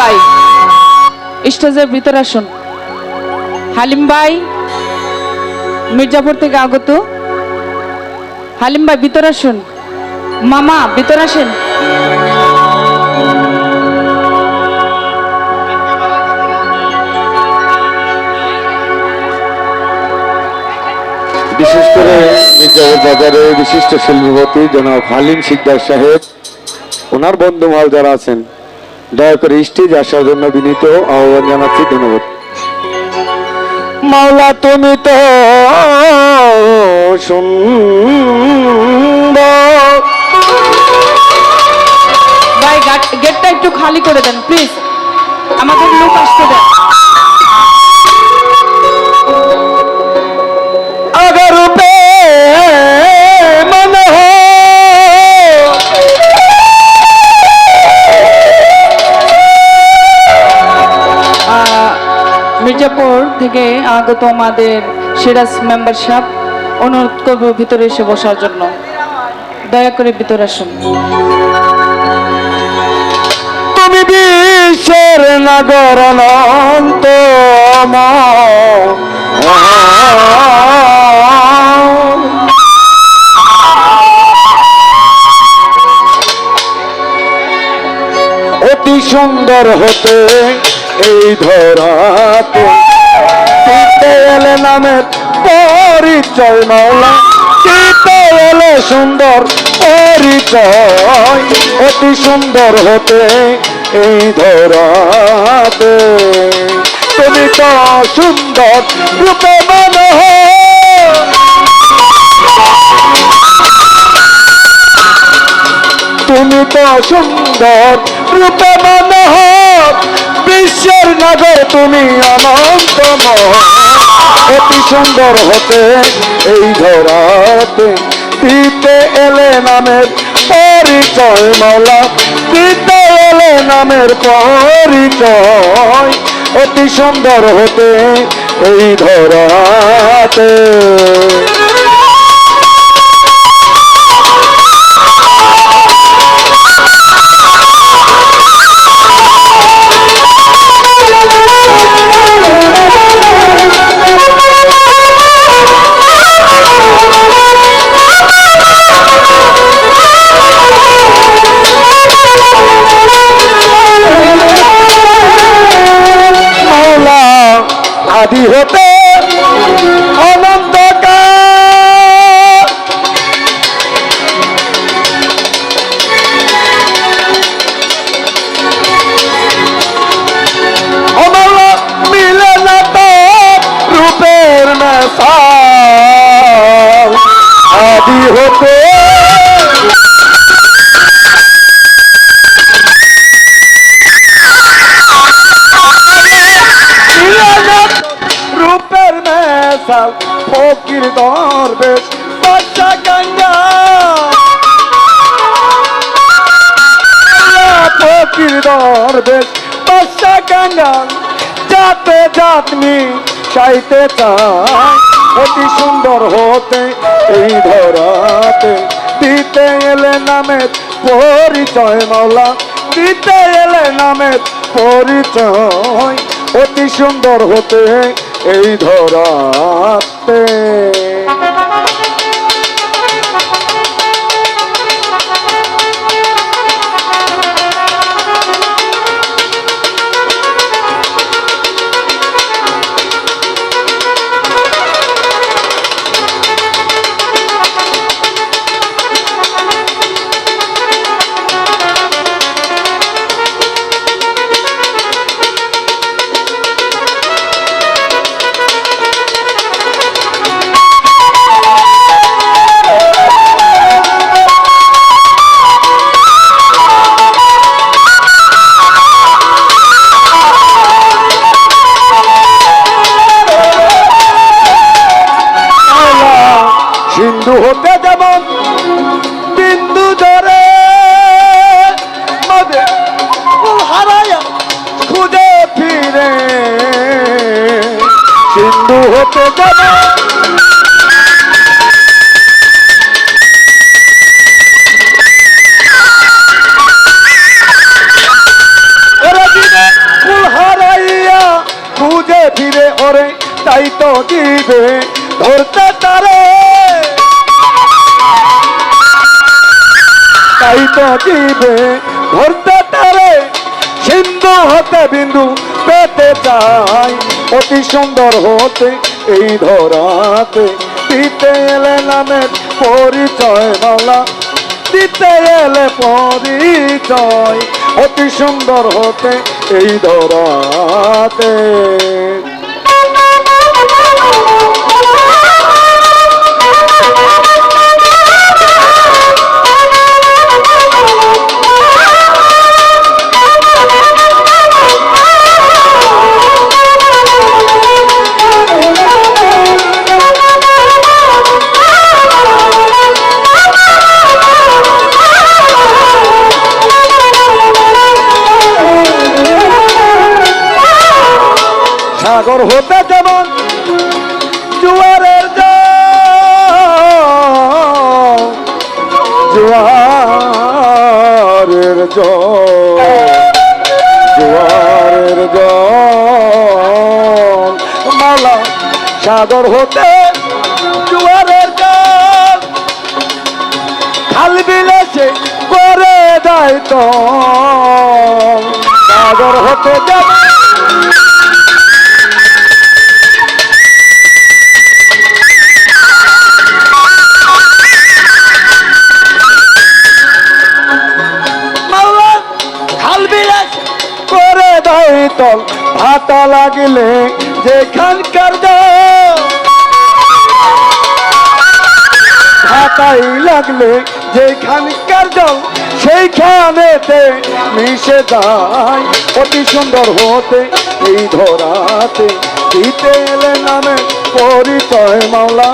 ভাই, স্টেজের আসুন। হালিম ভাই, মির্জাপুর থেকে আগত। হালিম ভাই আসুন। মামা আসেন। বিশেষ করে মির্জাপুর বাজারে বিশিষ্ট শিল্পপতি জনাব হালিম সিকদার সাহেব, ওনার বন্ধুমাল যারা আছেন দয়া করে স্টেজ আসার জন্য বিনীত আহ্বান জানাচ্ছি ধন্যবাদ। মাওলা তুমি তো সুন্দর। গেটটা একটু খালি করে দেন প্লিজ আমাদের লোক আসতে দেন। থেকে আগত আমাদের সিরাজ মেম্বারশিপ অনুরোধ করব ভিতরে এসে বসার জন্য। দয়া করে ভিতরে আসুন। তুমি বিশ্বের নগর অনন্ত অতি সুন্দর হতে এই এলে নামের পরিচয় মাওলা। দিতে এলে সুন্দর পরিচয়, অতি সুন্দর হতে এই ধরাতে। তুমি তো সুন্দর, রূপে মনে হয়। তুমি তো সুন্দর, রূপে মনোহর বিশ্বের নগর তুমি অনন্ত অতি সুন্দর হতে এই ধরাতে দিতে এলে নামের পরিচয় মাওলা দিতে এলে নামের পরিচয়। অতি সুন্দর হতে এই ধরাতে মেশাল ফকির দরবেশ বাচ্চা গঙ্গা। ফকির দরবেশ বাচ্চা গঙ্গা। যাতে জাতনি চাইতে চায়, অতি সুন্দর হতে এই ধরাতে। দিতে এলে নামের পরিচয় মাওলা, দিতে এলে নামের পরিচয়। অতি সুন্দর হতে এই ধরাতে কিছু হতে দেব বিন্দু ধরে হারায় খুঁজে ফিরে। সিন্ধু হতে দেব খুঁজে ফিরে, ওরে তাই তো দিবে ধরতে তারে। তাই তো দিবে ধরতে তারে সিন্ধু হতে বিন্দু পেতে চাই। অতি সুন্দর হতে এই ধরাতে দিতে এলে নামের পরিচয় মালা দিতে এলে পরিচয়। অতি সুন্দর হতে এই ধরাতে। সাগর হতে যেমন জুয়ারের জুয়ারের জল মালা, সাগর হতে জুয়ারের খাল বিলেছে করে দেয় সাগর হতে যেমন তল ভাতা লাগিলে যেখানকার ভাতাই লাগলে যেখানকার জল সেইখানেতে মিশে যায়। অতি সুন্দর হতে, এই ধরাতে দিতে এলে নামে পরিচয় মাওলা,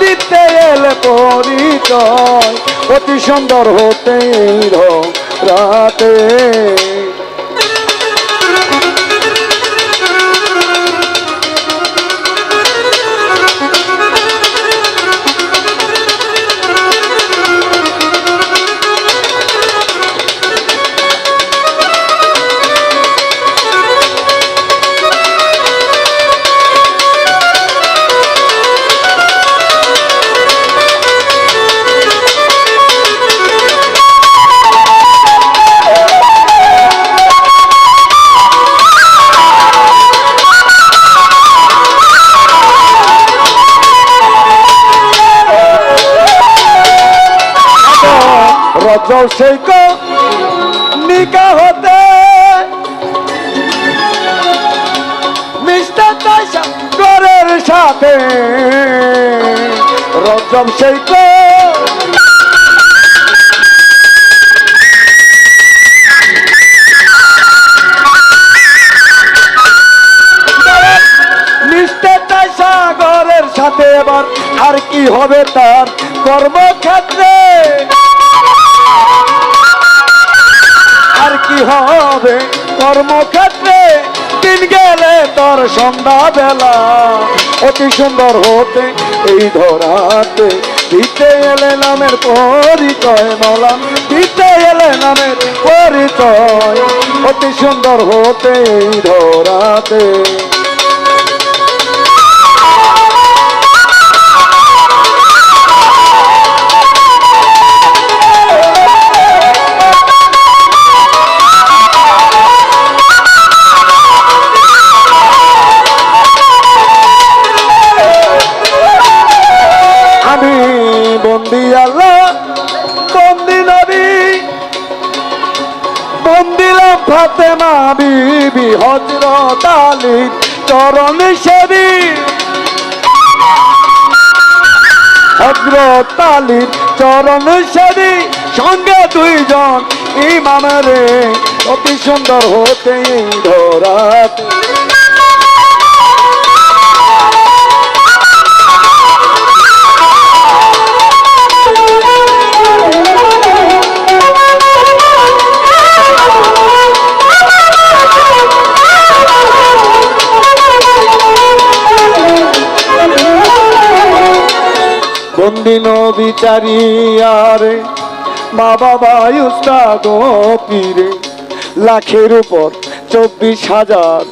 দিতে এলে পরিচয়। অতি সুন্দর হতে এই ধরাতে। সেই নিকা হতে। মিস্টার তাইসা গরের সাথে। রজব সেই সাথে এবার আর কি হবে তার কর্মক্ষেত্রে? আর কি হবে? কর্মক্ষেত্রে দিন গেলে তোর সন্ধ্যা বেলা অতি সুন্দর হতে এই ধরাতে। দিতে এলে নামের পরিচয়, মলাম। দিতে এলে নামের পরিচয়, অতি সুন্দর হতে এই ধরাতে। হজরত তালির চরণ সারি সঙ্গে দুইজন ইমামরে। অতি সুন্দর হতে ধরাতে। বন্দিন বিচারিয়ারে মা বাবা, উস্তাদ পীরে। লাখের উপর চব্বিশ হাজার,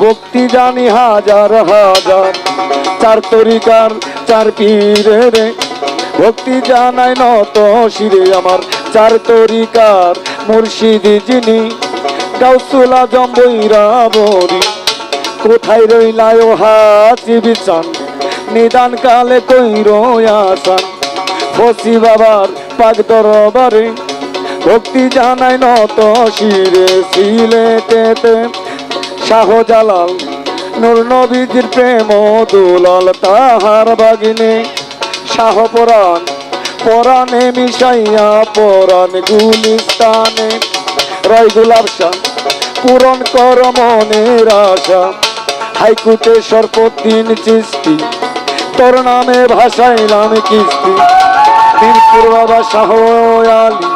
ভক্তি জানি হাজার হাজার। চার তরিকার চার পীরে রে। ভক্তি জানাই নত শিরে আমার চার তরিকার মুর্শিদি যিনি। গাউসুল আজম বরি কোথায় রইলায় হাসি বিছান? নিদান কালে কইর আসান। ফসি বাবার পাক দরবারে, ভক্তি জানাই নত শিরে সিলেটেতে শাহজালাল, নূর নবীজির প্রেম দুলাল তাহার বাগিনে। শাহপরাণ, পরাণে মিশাইয়া পরাণ গুলিস্তানে। রয় গুলাব শাহ পূরণ কর মনের আশা। হাইকুটে সর্বদিন চিস্তি তোর নামে ভাসাইলাম কিস্তি। মিরপুর বাবা শাহ আলী।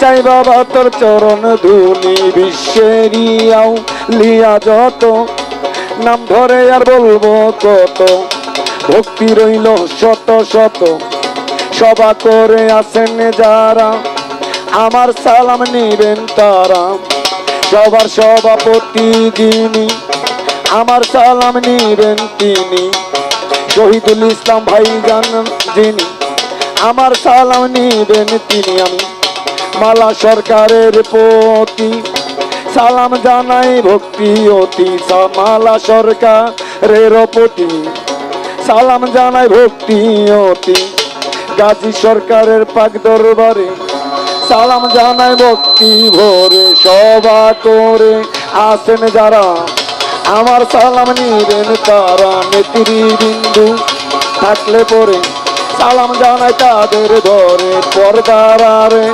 চাই বাবা তোর চরণ ধুনি বিশ্বেরিয়াও লিয়া যত। নাম ধরে আর বলব কত। ভক্তি রইল শত শত। সভা করে আসেন যারা, আমার সালাম নিবেন তারা। সবার সভাপতি যিনি, আমার সালাম নিবেন তিনি। শহীদুল ইসলাম ভাই জান যিনি, আমার সালাম নিবেন তিনি আমি। মালা সরকারের প্রতি সালাম জানাই ভক্তি অতি মালা সরকারের প্রতি সালাম জানাই ভক্তি অতি। গাজী সরকারের পাক দরবারে সালাম জানাই ভক্তি ভরে সভা করে আসেন যারা আমার সালাম নিবেন তারা নেত্রীবিন্দু থাকলে পরে সালাম জানায় তাদের ধরে পর্দারারে।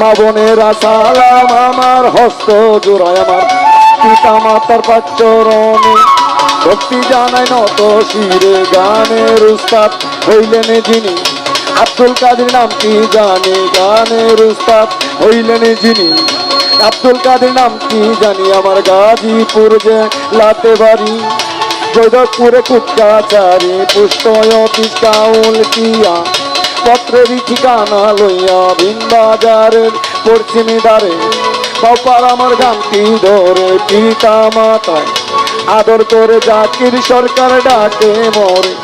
মা বোনেরা, সালাম আমার, হস্ত জোড়ায় আমার। পিতা মাতার পাচরণে ভক্তি জানাই নত শিরে গানের উস্তাদ হইলেন যিনি। আব্দুল কাদের নাম কি জানি? গানের উস্তাদ হইলেন যিনি। আব্দুল কাদের নাম কি জানি? আমার গাজীপুর যে লাতে বাড়ি কুটকাচারি পুষ্টয়তি কাউল কিয়া পত্রের ঠিকানা লইয়া ভিন বাজারের পশ্চিমী দ্বারে। বাপার আমার গানটি ধরে পিতা মাতায়। আদর করে জাকির সরকার ডাকে মরে।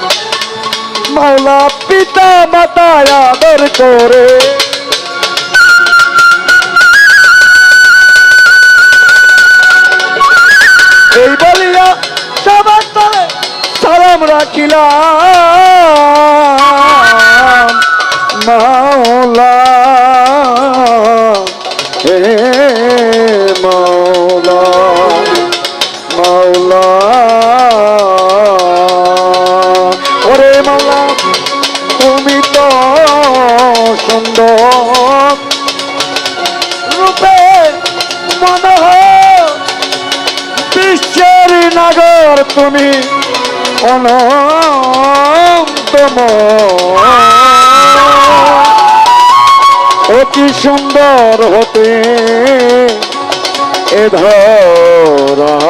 মাওলা পিতা মাতায় আদর করে। রাখিলাম মাওলা হে মাওলা মাওলা। ওরে মাওলা, তুমি তো সুন্দর। রূপে মনোহর বিশ্বের নাগর তুমি। অনন্তম অতি সুন্দর হতে এ ধরাতে।